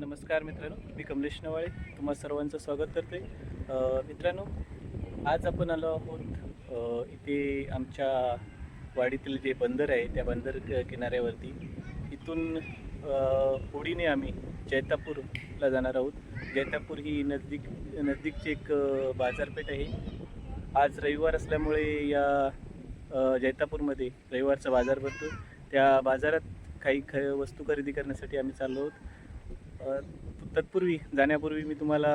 नमस्कार मित्रांनो मी कमलेश नवाळे तुम्हा सर्वांचं स्वागत करते. मित्रांनो आज आपण आलो आहोत इथे आमच्या वाडीतील जे बंदर आहे त्या बंदर क- किनाऱ्यावरती. इथून होडीने आम्ही जैतापूरला जाणार आहोत. जैतापूर ही नजदीक नजदीकची एक बाजारपेठ आहे. आज रविवार असल्यामुळे या जैतापूरमध्ये रविवारचा बाजार भरतो. त्या बाजारात काही ख वस्तू खरेदी करण्यासाठी आम्ही चाललो आहोत. तत्पूर्वी जाण्यापूर्वी मी तुम्हाला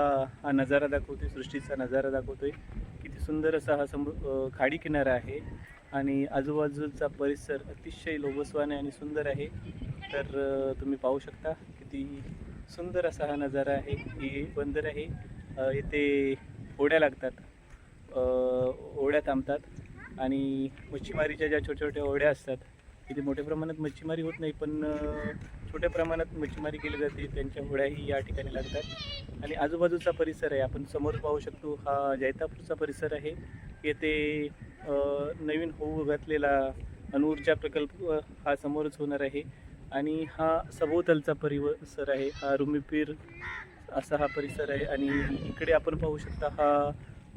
हा नजारा दाखवतोय सृष्टीचा नजारा दाखवतोय. किती सुंदर असा हा सम खाडी किनारा आहे आणि आजूबाजूचा परिसर अतिशय लोभसवाने आणि सुंदर आहे. तर तुम्ही पाहू शकता किती सुंदर असा हा नजारा आहे. हे बंदर आहे. येथे इथे होड्या लागतात ओढ्या थांबतात आणि मच्छीमारीच्या ज्या छोट्या छोट्या ओढ्या असतात इथे मोठ्या प्रमाणात मच्छीमारी होत नाही पण छोट्या प्रमाणात मच्छीमारी केली जाते त्यांच्या होड्याही या ठिकाणी लागतात. आणि आजूबाजूचा परिसर आहे. आपण समोर पाहू शकतो हा जैतापूरचा परिसर आहे. येथे नवीन होऊ घातलेला अणुऊर्जा प्रकल्प हा समोरच होणार आहे. आणि हा सभोवतालचा परिसर आहे. हा रुमीपीर असा हा परिसर आहे. आणि इकडे आपण पाहू शकता हा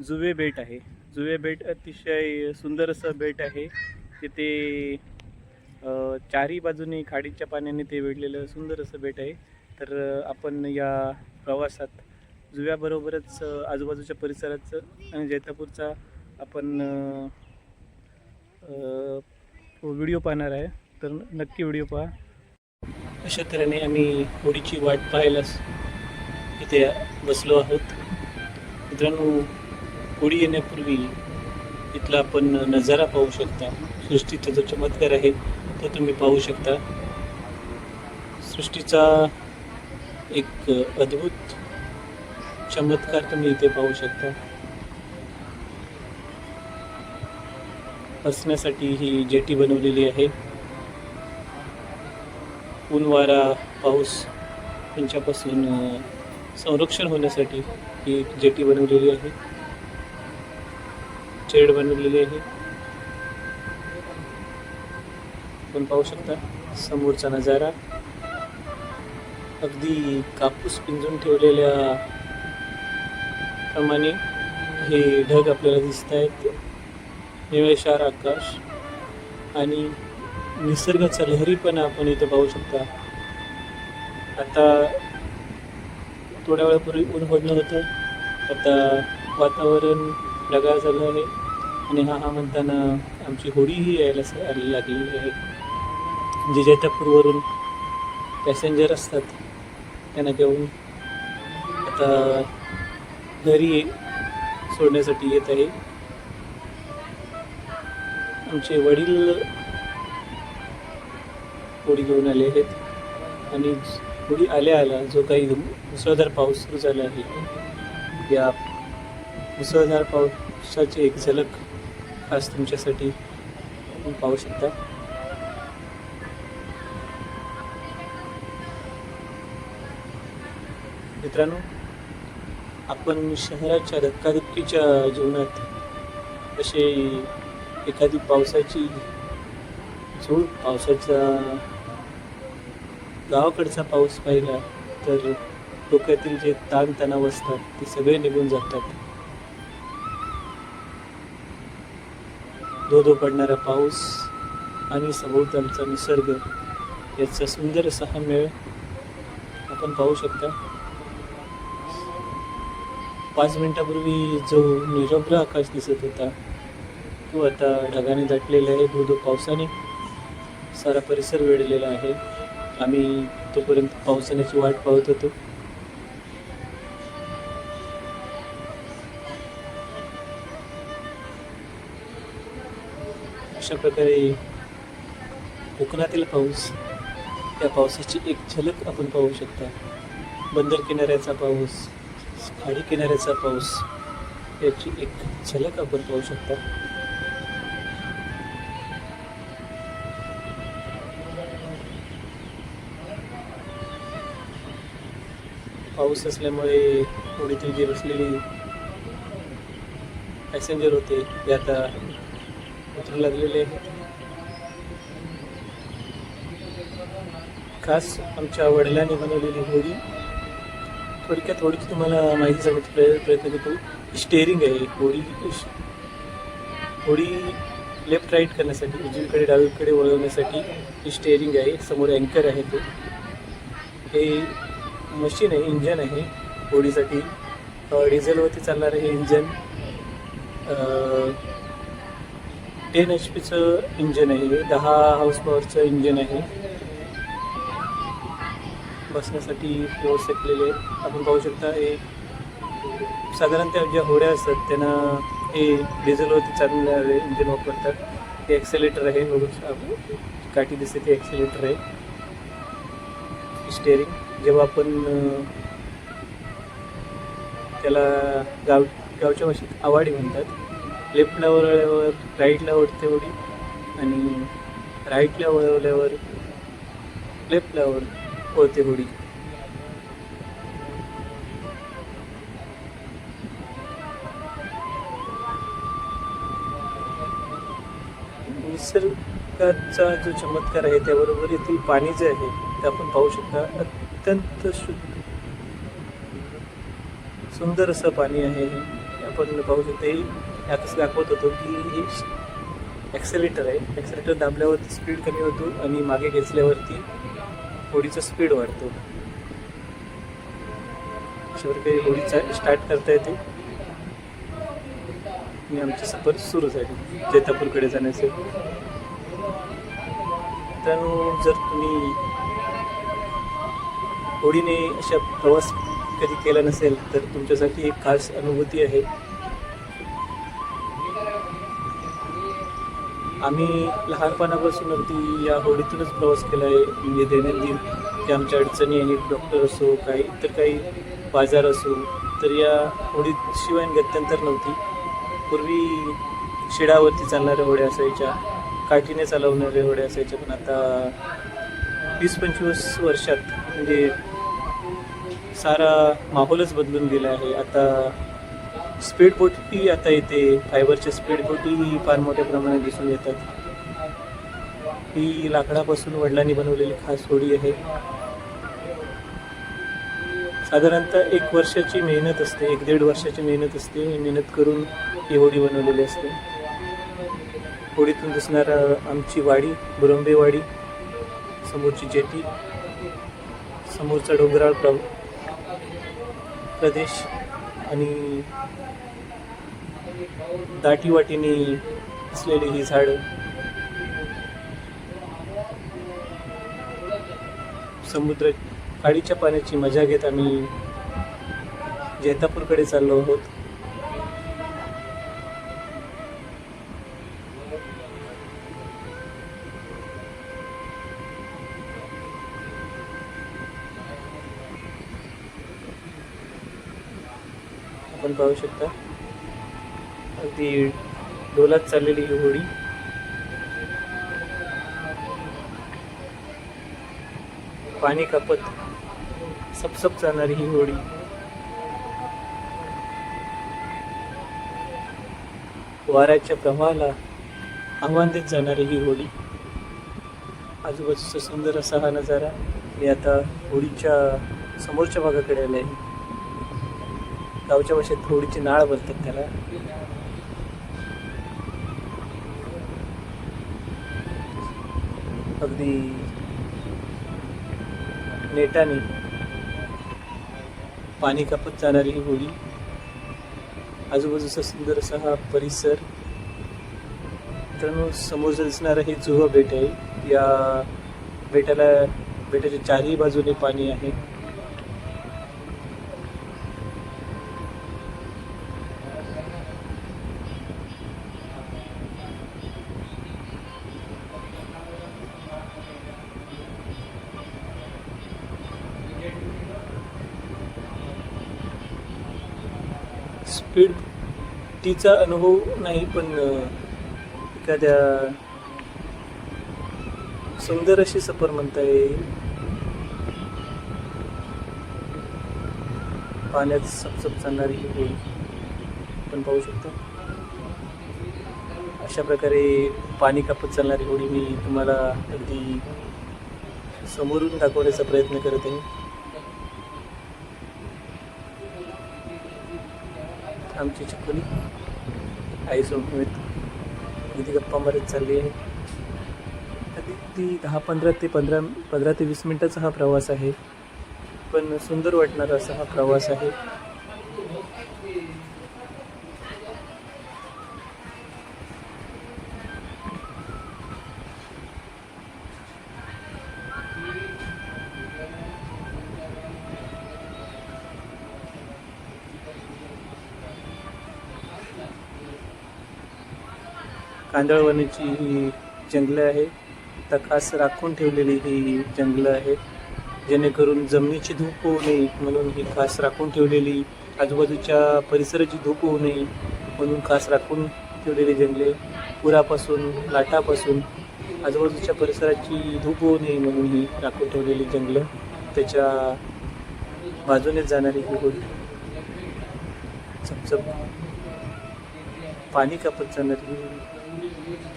जुवे बेट आहे. जुवे बेट अतिशय सुंदर असं बेट आहे. तिथे चारही बाजूने खाडीच्या पाण्याने ते वेढलेलं सुंदर असं बेट आहे. तर आपण या प्रवासात जुव्याबरोबरच आजूबाजूच्या परिसराचं आणि जैतापूरचा आपण व्हिडिओ पाहणार आहे. तर नक्की व्हिडिओ पहा. अशा तऱ्हेने आम्ही होडीची वाट पाहायला इथे बसलो आहोत. मित्रांनो होडी येण्यापूर्वी इथला आपण नजारा पाहू शकता. सृष्टीचा जो चमत्कार आहे तो तुम्ही पाहू शकता. सृष्टीचा एक अद्भुत चमत्कार तुम्ही इथे पाहू शकता. बसण्यासाठी ही जेटी बनवलेली आहे. ऊन वारा पाऊस यांच्यापासून संरक्षण होण्यासाठी ही एक जेटी बनवलेली आहे. चेड बनवलेली आहे. आपण पाहू शकता समोरचा नजारा. अगदी कापूस पिंजून ठेवलेल्या प्रमाणे हे ढग आपल्याला दिसत आहेत. निळेशार आकाश आणि निसर्गाचा लहरीपणा आपण इथे पाहू शकता. आता थोड्या वेळापूर्वी ऊन पडलं होतं. आता वातावरण ढगाळ झालं आहे. आणि हा हा म्हणताना आमची होडीही यायला यायला लागलेली आहे. जे जैतापूरवरून पॅसेंजर असतात त्यांना घेऊन आता घरी सोडण्यासाठी येत आहे. आमचे वडील होडी घेऊन आले आहेत आणि होडी आल्या आला जो काही मुसळधार पाऊस सुरू झाला आहे. या मुसळधार पावसाची एक झलक खास तुमच्यासाठी आपण पाहू शकता. मित्रांनो आपण शहराच्या धक्काधुक्कीच्या जीवनात असे एखादी पावसाची झूळ पावसाचा गावाकडचा पाऊस पाहिला तर डोक्यातील जे ताणतणाव असतात ते सगळे निघून जातात. धो धो पडणारा पाऊस आणि सभोवतालचा निसर्ग याचा सुंदर असा हा मेळ आपण पाहू शकता. पाच मिनिटापूर्वी जो निरभ्र आकाश दिसत होता तो आता ढगाने दाटलेला आहे. धो धो पावसाने सारा परिसर वेढलेला आहे. आम्ही तोपर्यंत पावसाण्याची वाट पाहत होतो. अशा प्रकारे कोकणातील पाऊस त्या पावसाची एक झलक आपण पाहू शकता. बंदर किनाऱ्याचा पाऊस खाडी किनाऱ्याचा पाऊस याची एक झलक आपण पाहू शकता. पाऊस असल्यामुळे होडीतील जे बसलेली पॅसेंजर होते ते आता उतरू लागलेले आहेत. खास आमच्या वडिलांनी बनवलेली होडी थोडक्यात थोडीशी तुम्हाला माहिती सांगण्याचा प्रय- प्रयत्न करतो. स्टेअरिंग आहे होडी होडी लेफ्ट राईट करण्यासाठी उजवीकडे डावीकडे वळवण्यासाठी ही स्टेअरिंग आहे. समोर अँकर आहे तो. हे मशीन आहे इंजन आहे होडीसाठी डिझेलवरती चालणारं हे इंजन टेन एच पीचं इंजन आहे. दहा हाऊस पॉवरचं इंजन आहे. बसण्यासाठी व्यवस्था केलेली आपण पाहू शकता हे साधारणतः ज्या होड्या असतात त्यांना हे डिझेलवरती चालणारे इंजिन वापरतात. हे ॲक्सेलेटर आहे बघू काठी दिसते ते ॲक्सेलेटर आहे. स्टेअरिंग जेव्हा आपण त्याला गाव गावच्या भाषेत आवाडी म्हणतात. लेफ्टला वळल्यावर राईटला ओढते उडी आणि राईटला वळवल्यावर लेफ्टला ओढते ओढते होळी निसर्गाचा जो चमत्कार आहे त्याबरोबर येथील पाणी जे आहे ते आपण पाहू शकता. अत्यंत शुद्ध सुंदर असं पाणी आहे. आपण पाहू शकतो हे दाखवत होतो की हे ॲक्सेलेटर आहे. ॲक्सेलेटर दाबल्यावरती स्पीड कमी होतो आणि मागे घेतल्यावरती होडीचा स्पीड वाढतो अशा काही होडीचा स्टार्ट करता येते. आणि आमची सफर सुरू झाली जैतापूरकडे जाण्याचे. त्यानु जर तुम्ही होडीने अशा प्रवास कधी केला नसेल तर तुमच्यासाठी एक खास अनुभूती आहे. आम्ही लहानपणापासून अगदी या होडीतूनच प्रवास केला आहे म्हणजे दैनंदिन की आमच्या अडचणी आहेत डॉक्टर असो काही इतर काही बाजार असो तर या होडीत शिवाय गत्यंतर नव्हती. पूर्वी शिडावरती चालणाऱ्या होड्या असायच्या काठीने चालवणाऱ्या होड्या असायच्या पण आता वीस पंचवीस वर्षात म्हणजे सारा माहोलच बदलून गेला आहे. आता स्पीड बोटही आता येते. फायबरच्या स्पीड बोटी फार मोठ्या प्रमाणात दिसून येतात. ही लाकडापासून वडिलांनी बनवलेली खास होडी आहे. साधारणतः एक वर्षाची मेहनत असते एक दीड वर्षाची मेहनत असते. मेहनत करून ही होडी बनवलेली असते. होडीतून दिसणारा आमची वाडी बुरंबे वाडी समोरची जेटी समोरचा डोंगराळ प्र प्रदेश. आणि दाटी वाटीने असलेली ही झाडं. समुद्र खाडीच्या पाण्याची मजा घेत आम्ही जैतापूरकडे चाललो आहोत. आपण पाहू शकता. अगदी डोलात चाललेली ही होडी पाणी कापत सपसप जाणारी ही होडी वाऱ्याच्या प्रवाहाला आव्हान देत जाणारी ही होडी आजूबाजूचा सुंदर असा हा नजारा मी आता होडीच्या समोरच्या भागाकडे आले आहे गावच्या भाषेत थोडीची नाळ बोलतात त्याला. अगदी नेटाने पाणी कापत जाणारी ही होळी. आजूबाजूचा सुंदर असा हा परिसर. मित्रांनो समोर दिसणारं हे जुह बेट आहे. या बेटाला बेटाच्या चारही बाजूने पाणी आहे. स्पीड टीचा अनुभव नाही पण एखाद्या सुंदर अशी सफर म्हणता येईल पाण्यात सपसप चालणारी ही होळी आपण पाहू शकतो. अशा प्रकारे पाणी कापत चालणारी होडी मी तुम्हाला अगदी समोरून दाखवण्याचा प्रयत्न करत आहे. आमची चकुली. आई सोबत किती गप्पा मारत चालली आहे. कधी ती दहा पंधरा ते पंधरा पंधरा ते वीस मिनटाचा हा प्रवास आहे. पण सुंदर वाटणारा असा हा प्रवास आहे. कांदळवनाची ही जंगलं आहे. आता खास राखून ठेवलेली ही जंगलं आहे. जेणेकरून जमिनीची धूप होऊ नये म्हणून ही खास राखून ठेवलेली आजूबाजूच्या परिसराची धूप होऊ नये म्हणून खास राखून ठेवलेली जंगले पुरापासून लाटापासून आजूबाजूच्या परिसराची धूप होऊ नये म्हणून ही राखून ठेवलेली जंगलं. त्याच्या बाजूनेच जाणारी ही होडी चपचप पाणी कापत जाणारी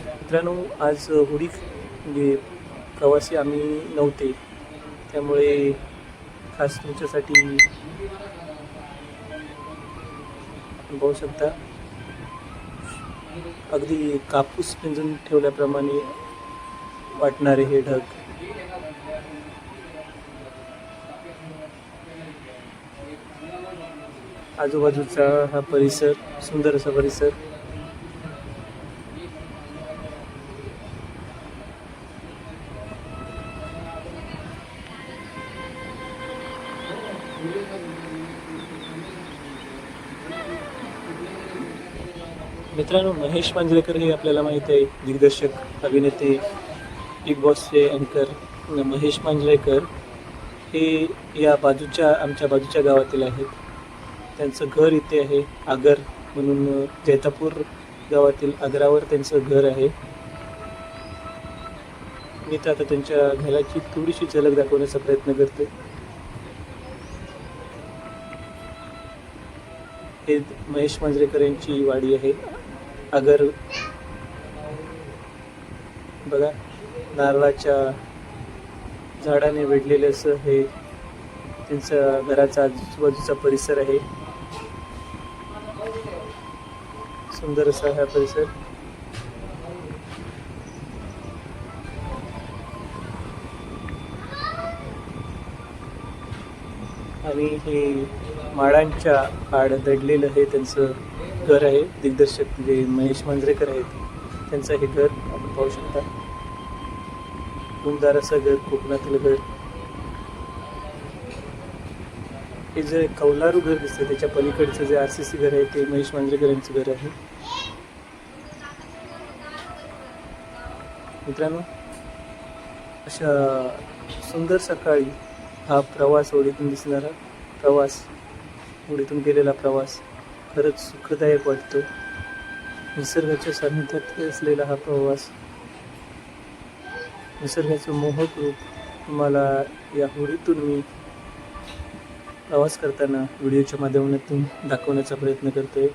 मित्रांनो आज होडी म्हणजे प्रवासी आम्ही नव्हते. त्यामुळे खास तुमच्यासाठी बघू पाहू शकता. अगदी कापूस पिंजून ठेवल्याप्रमाणे वाटणारे हे ढग. आजूबाजूचा हा परिसर सुंदर असा परिसर. मित्रांनो महेश मांजरेकर हे आपल्याला माहीत आहे दिग्दर्शक अभिनेते बिग बॉसचे अँकर महेश मांजरेकर हे या बाजूच्या आमच्या बाजूच्या गावातील आहेत. त्यांचं घर इथे आहे आगर म्हणून जैतापूर गावातील आगरावर त्यांचं घर आहे. मी तर आता त्यांच्या घराची थोडीशी झलक दाखवण्याचा प्रयत्न करते हे महेश मांजरेकर यांची वाडी आहे. अगर बघा नारळाच्या झाडाने वेढलेलं असं हे त्यांचं घराचा आजूबाजूचा परिसर आहे. सुंदर असा हा परिसर. आणि हे माडांच्या आड दडलेलं हे त्यांचं घर आहे दिग्दर्शक जे महेश मांजरेकर आहेत. त्यांचं हे घर आपण पाहू शकता. गुमदार असं घर कोकणातील घर. हे जे कौलारू घर दिसतं त्याच्या पलीकडचं जे आर सी सी घर आहे ते महेश मांजरेकर यांचं घर आहे. मित्रांनो अशा सुंदर सकाळी हा प्रवास ओढीतून दिसणारा प्रवास ओढीतून केलेला प्रवास. खरंच सुखदायक वाटतो. निसर्गाच्या सान्निध्यात असलेला हा प्रवास. निसर्गाचं मोहक रूप तुम्हाला या होळीतून मी प्रवास करताना व्हिडिओच्या माध्यमातून दाखवण्याचा प्रयत्न करतोय.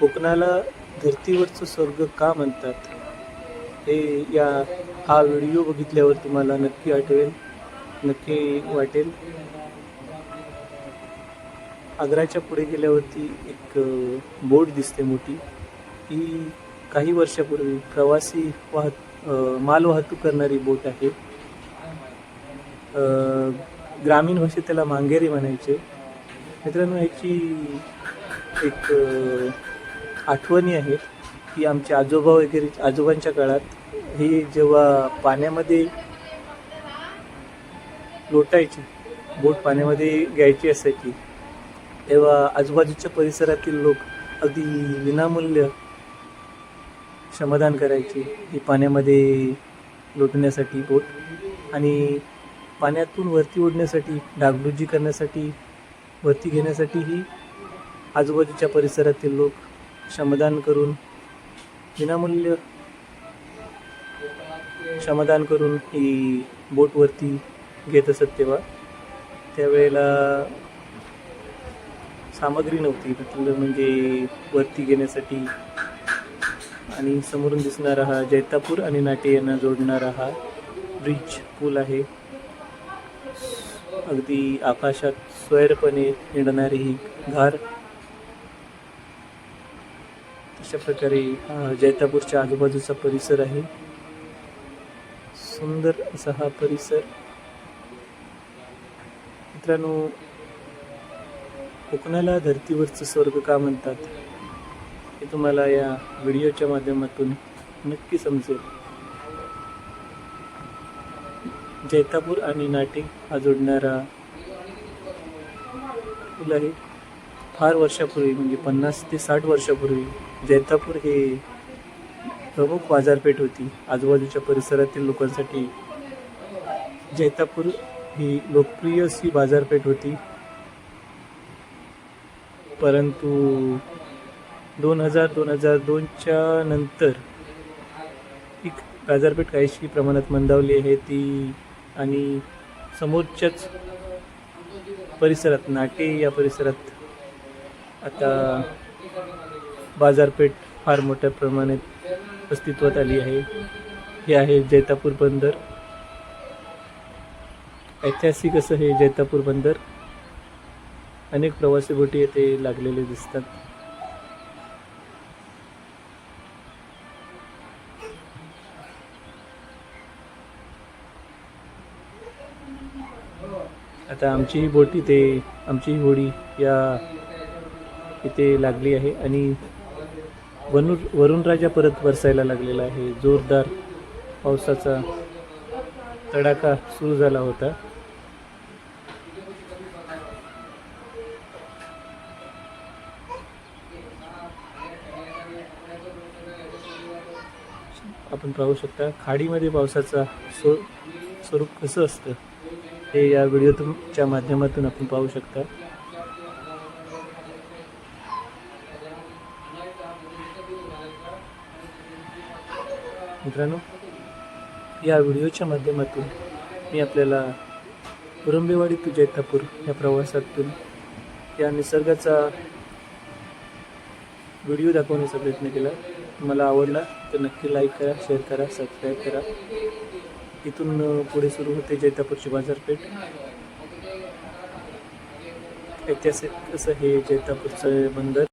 कोकणाला धर्तीवरचं स्वर्ग का म्हणतात? हे या हा व्हिडिओ बघितल्यावर तुम्हाला नक्की आठवेल नक्की वाटेल. आग्राच्या पुढे गेल्यावरती एक बोट दिसते मोठी. ही काही वर्षापूर्वी प्रवासी वाहत माल वाहतूक करणारी बोट आहे. ग्रामीण भाषेत त्याला मांगेरी म्हणायचे. मित्रांनो याची एक आठवणी आहे. की आमचे आजोबा वगैरे आजोबांच्या काळात ही जेव्हा पाण्यामध्ये लोटायची बोट पाण्यामध्ये घ्यायची असायची तेव्हा आजूबाजूच्या परिसरातील लोक अगदी विनामूल्य श्रमदान करायचे ही पाण्यामध्ये लोटण्यासाठी बोट. आणि पाण्यातून वरती ओढण्यासाठी डागडुजी करण्यासाठी वरती घेण्यासाठी ही आजूबाजूच्या परिसरातील लोक श्रमदान करून विनामूल्य श्रमदान करून ही बोटवरती घेत असत तेव्हा. त्यावेळेला सामग्री नव्हती. म्हटलं म्हणजे वरती घेण्यासाठी आणि समोरून दिसणारा हा जैतापूर आणि नाटे यांना जोडणारा हा ब्रिज पूल आहे. अगदी आकाशात स्वैरपणे निडणारी ही घार अशा प्रकारे जैतापूरच्या आजूबाजूचा परिसर आहे. सुंदर असा हा परिसर. मित्रांनो कोकणाला धर्तीवरचं स्वर्ग का म्हणतात? हे तुम्हाला या व्हिडिओच्या माध्यमातून नक्की समजेल. जैतापूर आणि नाटिक हा जोडणारा पूल आहे. फार वर्षापूर्वी म्हणजे पन्नास ते साठ वर्षापूर्वी जैतापूर हे प्रमुख बाजारपेठ होती. आजूबाजूच्या परिसरातील लोकांसाठी जैतापूर ही लोकप्रिय अशी बाजारपेठ होती. परंतु दोन हजार दोन हजार दोनच्या नंतर ही बाजारपेठ काहीशी प्रमाणात मंदावली आहे ती आणि समोरच्याच परिसरात नाटे या परिसरात आता बाजारपेठ फार मोठ्या प्रमाणात अस्तित्वात आली आहे. हे आहे जैतापूर बंदर. ऐतिहासिक असं हे जैतापूर बंदर. अनेक प्रवासी बोटी येथे लागलेले दिसतात. आता आमची ही बोट इथे आमची ही होडी या इथे लागली आहे आणि वरुण वरुणराजा परत बरसायला लागलेला आहे. जोरदार पावसाचा तडाखा सुरू झाला होता. आपण पाहू शकता खाडीमध्ये पावसाचा स्व स्वरूप कसं असतं हे या व्हिडिओच्या माध्यमातून आपण पाहू शकता. मित्रांनो या व्हिडिओच्या माध्यमातून मी आपल्याला कुरंबेवाडी टू जैतापूर या प्रवासातून या निसर्गाचा व्हिडिओ दाखवण्याचा प्रयत्न केला. मला आवडला तर नक्की लाईक करा शेअर करा सबस्क्राईब करा. इथून पुढे सुरू होते जैतापूरची बाजारपेठ. ऐतिहासिक असं हे जैतापूरचं बंदर